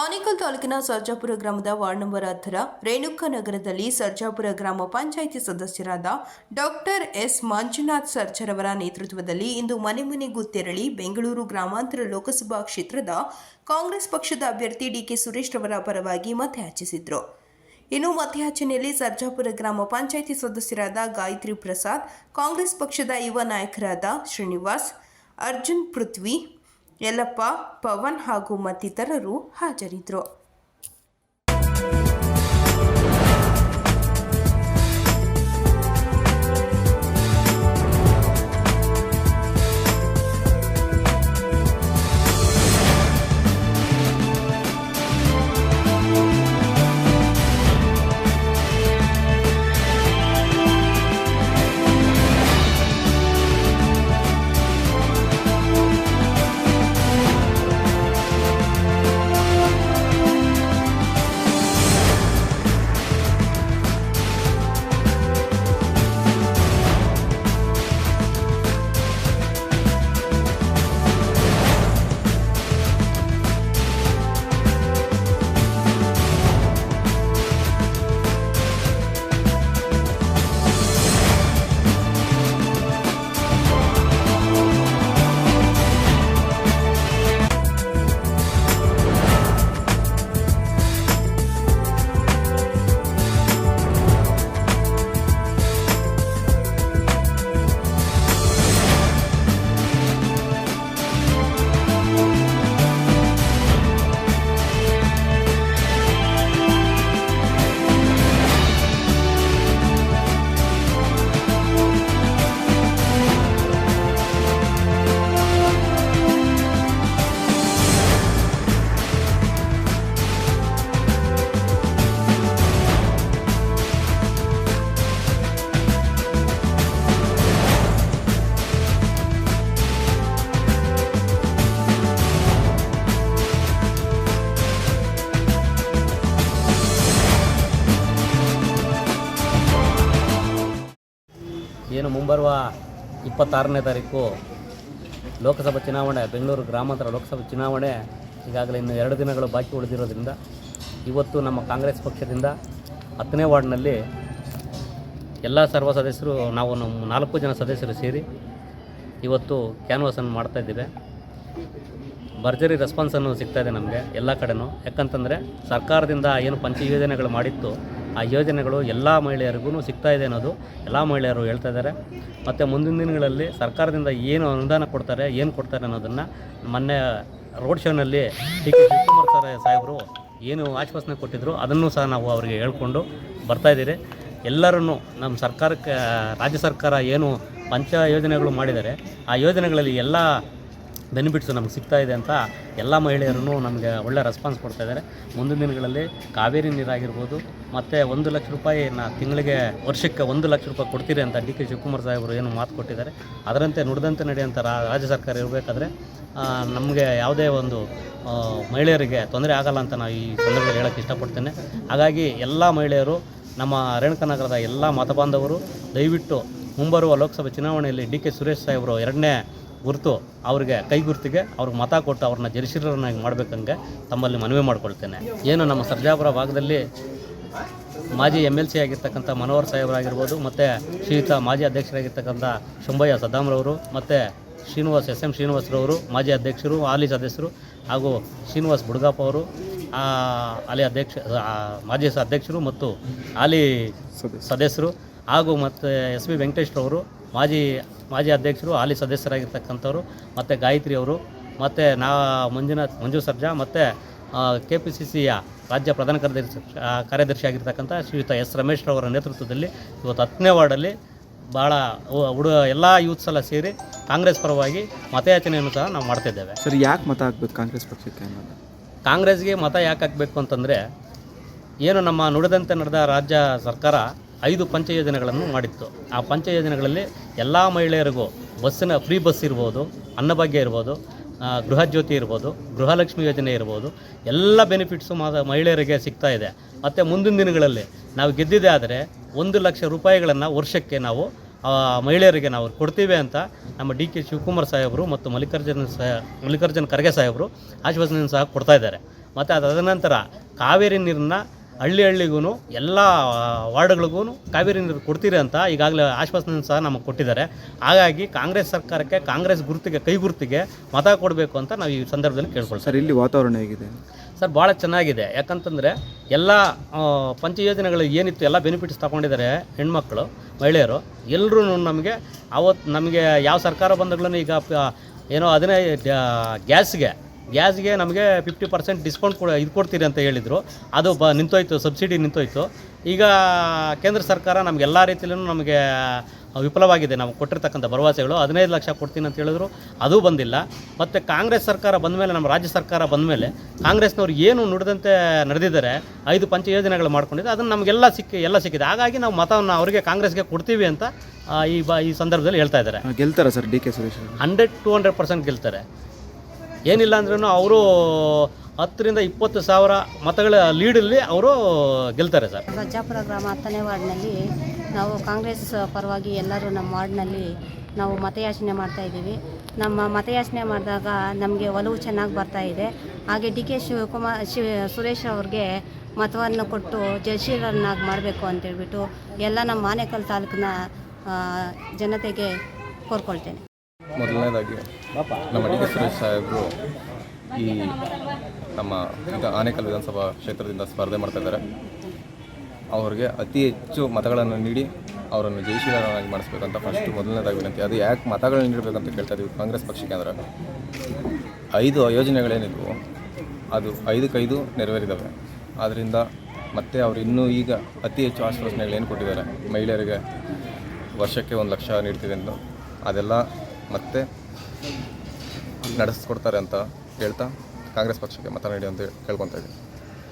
ಆನೇಕಲ್ ತಾಲೂಕಿನ ಸರ್ಜಾಪುರ ಗ್ರಾಮದ ward number ಹತ್ತರ ರೇಣುಕಾ ನಗರದಲ್ಲಿ ಸರ್ಜಾಪುರ ಗ್ರಾಮ ಪಂಚಾಯಿತಿ ಸದಸ್ಯರಾದ ಡಾಕ್ಟರ್ ಎಸ್ ಮಂಜುನಾಥ್ ಸರ್ಜರವರ ನೇತೃತ್ವದಲ್ಲಿ ಇಂದು ಮನೆ ಮನೆಗೂ ತೆರಳಿ ಬೆಂಗಳೂರು ಗ್ರಾಮಾಂತರ ಲೋಕಸಭಾ ಕ್ಷೇತ್ರದ ಕಾಂಗ್ರೆಸ್ ಪಕ್ಷದ ಅಭ್ಯರ್ಥಿ ಡಿಕೆ ಸುರೇಶ್ ರವರ ಪರವಾಗಿ ಮತಯಾಚಿಸಿದರು. ಇನ್ನು ಮತಯಾಚನೆಯಲ್ಲಿ ಸರ್ಜಾಪುರ ಗ್ರಾಮ ಪಂಚಾಯಿತಿ ಸದಸ್ಯರಾದ ಗಾಯತ್ರಿ ಪ್ರಸಾದ್, ಕಾಂಗ್ರೆಸ್ ಪಕ್ಷದ ಯುವ ನಾಯಕರಾದ ಶ್ರೀನಿವಾಸ್, ಅರ್ಜುನ್ ಪೃಥ್ವಿ ಯಲ್ಲಪ್ಪ ಪವನ್ ಹಾಗೂ ಮತ್ತಿತರರು ಹಾಜರಿದ್ದರು ಏನು ಮುಂಬರುವ ಇಪ್ಪತ್ತಾರನೇ ತಾರೀಕು ಲೋಕಸಭಾ ಚುನಾವಣೆ, ಬೆಂಗಳೂರು ಗ್ರಾಮಾಂತರ ಲೋಕಸಭಾ ಚುನಾವಣೆ ಈಗಾಗಲೇ ಇನ್ನು ಎರಡು ದಿನಗಳು ಬಾಕಿ ಉಳಿದಿರೋದ್ರಿಂದ ಇವತ್ತು ನಮ್ಮ ಕಾಂಗ್ರೆಸ್ ಪಕ್ಷದಿಂದ ಹತ್ತನೇ ವಾರ್ಡ್ನಲ್ಲಿ ಎಲ್ಲ ಸರ್ವ ಸದಸ್ಯರು, ನಾವು ನಮ್ಮ ನಾಲ್ಕು ಜನ ಸದಸ್ಯರು ಸೇರಿ ಇವತ್ತು ಕ್ಯಾನ್ವಾಸನ್ನು ಮಾಡ್ತಾ ಇದ್ದೇವೆ. ಭರ್ಜರಿ ರೆಸ್ಪಾನ್ಸನ್ನು ಸಿಗ್ತಾಯಿದೆ ನಮಗೆ ಎಲ್ಲ ಕಡೆನೂ. ಯಾಕಂತಂದರೆ ಸರ್ಕಾರದಿಂದ ಏನು ಪಂಚ ಯೋಜನೆಗಳು ಮಾಡಿತ್ತು ಆ ಯೋಜನೆಗಳು ಎಲ್ಲ ಮಹಿಳೆಯರಿಗೂ ಸಿಗ್ತಾ ಇದೆ ಅನ್ನೋದು ಎಲ್ಲ ಮಹಿಳೆಯರು ಹೇಳ್ತಾ ಇದ್ದಾರೆ. ಮತ್ತು ಮುಂದಿನ ದಿನಗಳಲ್ಲಿ ಸರ್ಕಾರದಿಂದ ಏನು ಅನುದಾನ ಕೊಡ್ತಾರೆ, ಏನು ಕೊಡ್ತಾರೆ ಅನ್ನೋದನ್ನು ಮೊನ್ನೆ ರೋಡ್ ಶೋನಲ್ಲಿ ಡಿ ಕೆ ಶಿವಕುಮಾರ್ ಸರ್ ಸಾಹೇಬರು ಏನು ಆಶ್ವಾಸನೆ ಕೊಟ್ಟಿದ್ರು, ಅದನ್ನು ಸಹ ನಾವು ಅವರಿಗೆ ಹೇಳ್ಕೊಂಡು ಬರ್ತಾಯಿದ್ದೀರಿ ಎಲ್ಲರೂ ನಮ್ಮ ಸರ್ಕಾರಕ್ಕೆ, ರಾಜ್ಯ ಸರ್ಕಾರ ಏನು ಪಂಚ ಯೋಜನೆಗಳು ಮಾಡಿದ್ದಾರೆ, ಆ ಯೋಜನೆಗಳಲ್ಲಿ ಎಲ್ಲ ಬೆನಿಫಿಟ್ಸು ನಮ್ಗೆ ಸಿಗ್ತಾ ಇದೆ ಅಂತ ಎಲ್ಲ ಮಹಿಳೆಯರೂ ನಮಗೆ ಒಳ್ಳೆ ರೆಸ್ಪಾನ್ಸ್ ಕೊಡ್ತಾ ಇದ್ದಾರೆ. ಮುಂದಿನ ದಿನಗಳಲ್ಲಿ ಕಾವೇರಿ ನೀರಾಗಿರ್ಬೋದು ಮತ್ತು ಒಂದು ಲಕ್ಷ ರೂಪಾಯಿ ನಾ ತಿಂಗಳಿಗೆ ವರ್ಷಕ್ಕೆ ಒಂದು ಲಕ್ಷ ರೂಪಾಯಿ ಕೊಡ್ತೀರಿ ಅಂತ ಡಿ ಕೆ ಶಿವಕುಮಾರ್ ಸಾಹೇಬರು ಏನು ಮಾತು ಕೊಟ್ಟಿದ್ದಾರೆ. ಅದರಂತೆ ನುಡಿದಂತೆ ನಡೆಯುವಂಥ ರಾಜ್ಯ ಸರ್ಕಾರ ಇರಬೇಕಾದ್ರೆ ನಮಗೆ ಯಾವುದೇ ಒಂದು ಮಹಿಳೆಯರಿಗೆ ತೊಂದರೆ ಆಗಲ್ಲ ಅಂತ ನಾವು ಈ ಸಂದರ್ಭದಲ್ಲಿ ಹೇಳೋಕ್ಕೆ ಇಷ್ಟಪಡ್ತೇನೆ. ಹಾಗಾಗಿ ಎಲ್ಲ ಮಹಿಳೆಯರು, ನಮ್ಮ ರೇಣುಕನಗರದ ಎಲ್ಲ ಮತಬಾಂಧವರು, ದಯವಿಟ್ಟು ಮುಂಬರುವ ಲೋಕಸಭೆ ಚುನಾವಣೆಯಲ್ಲಿ ಡಿ ಕೆ ಸುರೇಶ್ ಸಾಹೇಬರು ಎರಡನೇ ಗುರುತು ಅವರಿಗೆ ಕೈ ಗುರುತಿಗೆ ಅವ್ರಿಗೆ ಮತ ಕೊಟ್ಟು ಅವ್ರನ್ನ ಜರಿಶೀಲರನ್ನಾಗಿ ಮಾಡಬೇಕಂಗೆ ತಮ್ಮಲ್ಲಿ ಮನವಿ ಮಾಡಿಕೊಳ್ತೇನೆ. ಏನು ನಮ್ಮ ಸರ್ಜಾಪುರ ಭಾಗದಲ್ಲಿ ಮಾಜಿ ಎಂ ಎಲ್ ಸಿ ಆಗಿರ್ತಕ್ಕಂಥ ಮನೋಹರ್ ಸಾಹೇಬರಾಗಿರ್ಬೋದು, ಮತ್ತು ಶ್ರೀಯುತ ಮಾಜಿ ಅಧ್ಯಕ್ಷರಾಗಿರ್ತಕ್ಕಂಥ ಶುಂಬಯ್ಯ ಸದ್ದಾಮ್ರವರು ಮತ್ತು ಶ್ರೀನಿವಾಸ್ ಎಸ್ ಎಂ ಶ್ರೀನಿವಾಸರವರು, ಮಾಜಿ ಅಧ್ಯಕ್ಷರು, ಹಾಲಿ ಸದಸ್ಯರು ಹಾಗೂ ಶ್ರೀನಿವಾಸ್ ಬುಡ್ಗಪ್ಪ ಅವರು ಅಲ್ಲಿ ಅಧ್ಯಕ್ಷ ಮಾಜಿ ಅಧ್ಯಕ್ಷರು ಮತ್ತು ಹಾಲಿ ಸದಸ್ಯರು ಹಾಗೂ ಮತ್ತು ಎಸ್ ಬಿ ವೆಂಕಟೇಶ್ರವರು ಮಾಜಿ ಮಾಜಿ ಅಧ್ಯಕ್ಷರು, ಹಾಲಿ ಸದಸ್ಯರಾಗಿರ್ತಕ್ಕಂಥವ್ರು, ಮತ್ತು ಗಾಯತ್ರಿ ಅವರು, ಮತ್ತು ನಾ, ಮಂಜುನಾಥ್, ಮಂಜು ಸರ್ಜಾ, ಮತ್ತು ಕೆ ಪಿ ಸಿ ಸಿಯ ರಾಜ್ಯ ಪ್ರಧಾನ ಕಾರ್ಯದರ್ಶಿ ಕಾರ್ಯದರ್ಶಿಯಾಗಿರ್ತಕ್ಕಂಥ ಕಾರ್ಯದರ್ಶಿ ಆಗಿರ್ತಕ್ಕಂಥ ಶ್ರೀಯುತ ಎಸ್ ರಮೇಶ್ರವರ ನೇತೃತ್ವದಲ್ಲಿ ಇವತ್ತು ಹತ್ತನೇ ವಾರ್ಡಲ್ಲಿ ಭಾಳ ಹುಡುಗ ಎಲ್ಲ ಯೂತ್ಸ್ ಎಲ್ಲ ಸೇರಿ ಕಾಂಗ್ರೆಸ್ ಪರವಾಗಿ ಮತಯಾಚನೆಯನ್ನು ಸಹ ನಾವು ಮಾಡ್ತಿದ್ದೇವೆ. ಸರ್ ಯಾಕೆ ಮತ ಹಾಕ್ಬೇಕು ಕಾಂಗ್ರೆಸ್ ಪಕ್ಷಕ್ಕೆ ಅನ್ನೋದು? ಕಾಂಗ್ರೆಸ್ಗೆ ಮತ ಯಾಕೆ ಹಾಕಬೇಕು ಅಂತಂದರೆ ಏನು ನಮ್ಮ ನುಡಿದಂತೆ ನಡೆದ ರಾಜ್ಯ ಸರ್ಕಾರ ಐದು ಪಂಚ ಯೋಜನೆಗಳನ್ನು ಮಾಡಿತ್ತು. ಆ ಪಂಚ ಯೋಜನೆಗಳಲ್ಲಿ ಎಲ್ಲ ಮಹಿಳೆಯರಿಗೂ ಬಸ್ಸಿನ ಫ್ರೀ ಬಸ್ ಇರ್ಬೋದು ಅನ್ನಭಾಗ್ಯ ಇರ್ಬೋದು ಆ, ಗೃಹ ಜ್ಯೋತಿ ಇರ್ಬೋದು ಗೃಹಲಕ್ಷ್ಮಿ ಯೋಜನೆ ಇರ್ಬೋದು ಎಲ್ಲ ಬೆನಿಫಿಟ್ಸು ಮಹಿಳೆಯರಿಗೆ ಸಿಗ್ತಾ ಇದೆ. ಮತ್ತು ಮುಂದಿನ ದಿನಗಳಲ್ಲಿ ನಾವು ಗೆದ್ದಿದೆ ಆದರೆ ಒಂದು ಲಕ್ಷ ರೂಪಾಯಿಗಳನ್ನು ವರ್ಷಕ್ಕೆ ನಾವು ಮಹಿಳೆಯರಿಗೆ ನಾವು ಕೊಡ್ತೀವಿ ಅಂತ ನಮ್ಮ ಡಿ ಕೆ ಶಿವಕುಮಾರ್ ಸಾಹೇಬರು ಮತ್ತು ಮಲ್ಲಿಕಾರ್ಜುನ ಸಹ ಮಲ್ಲಿಕಾರ್ಜುನ ಖರ್ಗೆ ಸಾಹೇಬರು ಆಶ್ವಾಸನೆಯನ್ನು ಸಹ ಕೊಡ್ತಾ ಇದ್ದಾರೆ. ಮತ್ತು ಅದಾದ ನಂತರ ಕಾವೇರಿ ನೀರನ್ನ ಹಳ್ಳಿ ಹಳ್ಳಿಗೂ ಎಲ್ಲ ವಾರ್ಡ್ಗಳಿಗೂ ಕಾವೇರಿ ನೀರು ಕೊಡ್ತೀರಿ ಅಂತ ಈಗಾಗಲೇ ಆಶ್ವಾಸನೆ ಸಹ ನಮಗೆ ಕೊಟ್ಟಿದ್ದಾರೆ. ಹಾಗಾಗಿ ಕಾಂಗ್ರೆಸ್ ಸರ್ಕಾರಕ್ಕೆ ಕಾಂಗ್ರೆಸ್ ಗುರುತಿಗೆ ಕೈ ಗುರುತಿಗೆ ಮತ ಕೊಡಬೇಕು ಅಂತ ನಾವು ಈ ಸಂದರ್ಭದಲ್ಲಿ ಕೇಳ್ಕೊಳ್ತೀವಿ. ಸರ್ ಇಲ್ಲಿ ವಾತಾವರಣ ಹೇಗಿದೆ? ಸರ್ ಭಾಳ ಚೆನ್ನಾಗಿದೆ. ಯಾಕಂತಂದರೆ ಎಲ್ಲ ಪಂಚ ಯೋಜನೆಗಳು ಏನಿತ್ತು ಎಲ್ಲ ಬೆನಿಫಿಟ್ಸ್ ತಗೊಂಡಿದ್ದಾರೆ ಹೆಣ್ಮಕ್ಳು ಮಹಿಳೆಯರು. ಎಲ್ಲರೂ ನಮಗೆ ಅವತ್ತು ನಮಗೆ ಯಾವ ಸರ್ಕಾರ ಬಂದಗಳನ್ನು ಈಗ ಏನೋ ಅದನ್ನೇ ಗ್ಯಾಸ್ಗೆ ಗ್ಯಾಸ್ಗೆ ನಮಗೆ ಫಿಫ್ಟಿ ಪರ್ಸೆಂಟ್ ಡಿಸ್ಕೌಂಟ್ ಕೊಡ ಇದು ಕೊಡ್ತೀರಿ ಅಂತ ಹೇಳಿದರು. ಅದು ಬ ನಿಂತೋಯ್ತು ಸಬ್ಸಿಡಿ ನಿಂತೋಯ್ತು. ಈಗ ಕೇಂದ್ರ ಸರ್ಕಾರ ನಮಗೆಲ್ಲ ರೀತಿಯಲ್ಲೂ ನಮಗೆ ವಿಫಲವಾಗಿದೆ. ನಾವು ಕೊಟ್ಟಿರ್ತಕ್ಕಂಥ ಭರವಸೆಗಳು. ಹದಿನೈದು ಲಕ್ಷ ಕೊಡ್ತೀನಿ ಅಂತ ಹೇಳಿದ್ರು. ಅದು ಬಂದಿಲ್ಲ. ಮತ್ತು ಕಾಂಗ್ರೆಸ್ ಸರ್ಕಾರ ಬಂದ ಮೇಲೆ ನಮ್ಮ ರಾಜ್ಯ ಸರ್ಕಾರ ಬಂದ ಮೇಲೆ ಕಾಂಗ್ರೆಸ್ನವ್ರು ಏನು ನುಡಿದಂತೆ ನಡೆದಿದ್ದಾರೆ ಐದು ಪಂಚ ಯೋಜನೆಗಳು ಮಾಡ್ಕೊಂಡಿದ್ದು ಅದನ್ನು ನಮಗೆಲ್ಲ ಸಿಕ್ಕಿ ಎಲ್ಲ ಸಿಕ್ಕಿದೆ. ಹಾಗಾಗಿ ನಾವು ಮತವನ್ನು ಅವರಿಗೆ ಕಾಂಗ್ರೆಸ್ಗೆ ಕೊಡ್ತೀವಿ ಅಂತ ಈ ಬ ಈ ಸಂದರ್ಭದಲ್ಲಿ ಹೇಳ್ತಾ ಇದ್ದಾರೆ. ಗೆಲ್ತಾರೆ sir D K Suresh hundred to hundred percent ಗೆಲ್ತಾರೆ. ಏನಿಲ್ಲ ಅಂದ್ರೂ ಅವರು ಹತ್ತರಿಂದ ಇಪ್ಪತ್ತು ಸಾವಿರ ಮತಗಳ ಲೀಡಲ್ಲಿ ಅವರು ಗೆಲ್ತಾರೆ ಸರ್. ರಾಜಾಪುರ ಗ್ರಾಮ ಹತ್ತನೇ ವಾರ್ಡ್ನಲ್ಲಿ ನಾವು ಕಾಂಗ್ರೆಸ್ ಪರವಾಗಿ ಎಲ್ಲರೂ ನಮ್ಮ ವಾರ್ಡ್ನಲ್ಲಿ ನಾವು ಮತಯಾಚನೆ ಮಾಡ್ತಾ ಇದ್ದೀವಿ. ನಮ್ಮ ಮತಯಾಚನೆ ಮಾಡಿದಾಗ ನಮಗೆ ಒಲವು ಚೆನ್ನಾಗಿ ಬರ್ತಾ ಇದೆ. ಹಾಗೆ ಡಿ ಕೆ ಶಿವಕುಮಾರ್ ಶಿವ ಸುರೇಶ್ ಅವ್ರಿಗೆ ಮತವನ್ನು ಕೊಟ್ಟು ಜಯಶೀಲರನ್ನಾಗಿ ಮಾಡಬೇಕು ಅಂತೇಳ್ಬಿಟ್ಟು ಎಲ್ಲ ನಮ್ಮ ಆನೇಕಲ್ ತಾಲೂಕಿನ ಜನತೆಗೆ ಕೋರ್ಕೊಳ್ತೇನೆ. ಮೊದಲನೇದಾಗಿ ನಮ್ಮ ಡಿ ಕೆ ಸುರೇಶ್ ಸಾಹೇಬರು ಈ ನಮ್ಮ ಈಗ ಆನೇಕಲ್ ವಿಧಾನಸಭಾ ಕ್ಷೇತ್ರದಿಂದ ಸ್ಪರ್ಧೆ ಮಾಡ್ತಾ ಇದ್ದಾರೆ. ಅವ್ರಿಗೆ ಅತಿ ಹೆಚ್ಚು ಮತಗಳನ್ನು ನೀಡಿ ಅವರನ್ನು ಜಯಶೀಲರನ್ನಾಗಿ ಮಾಡಿಸ್ಬೇಕಂತ ಫಸ್ಟ್ ಮೊದಲನೇದಾಗಿ ವಿನಂತಿ. ಅದು ಯಾಕೆ ಮತಗಳನ್ನು ನೀಡಬೇಕಂತ ಕೇಳ್ತಾ ಇದ್ದೀವಿ ಕಾಂಗ್ರೆಸ್ ಪಕ್ಷಕ್ಕೆ ಅಂದ್ರೆ ಐದು ಯೋಜನೆಗಳೇನಿದ್ವು ಅದು ಐದಕ್ಕೈದು ನೆರವೇರಿದ್ದಾವೆ ಆದ್ದರಿಂದ ಮತ್ತೆ ಅವರು ಇನ್ನೂ ಈಗ ಅತಿ ಹೆಚ್ಚು ಆಶ್ವಾಸನೆಗಳು ಏನು ಕೊಟ್ಟಿದ್ದಾರೆ? ಮಹಿಳೆಯರಿಗೆ ವರ್ಷಕ್ಕೆ ಒಂದು ಲಕ್ಷ ನೀಡ್ತೀವಿ ಎಂದು ಅದೆಲ್ಲ ಮತ್ತೆ ನಡೆಸ್ಕೊಡ್ತಾರೆ ಅಂತ ಹೇಳ್ತಾ ಕಾಂಗ್ರೆಸ್ ಪಕ್ಷಕ್ಕೆ ಮತ ನೀಡಿ ಅಂತ ಕೇಳ್ಕೊತಾ ಇದ್ದೀನಿ.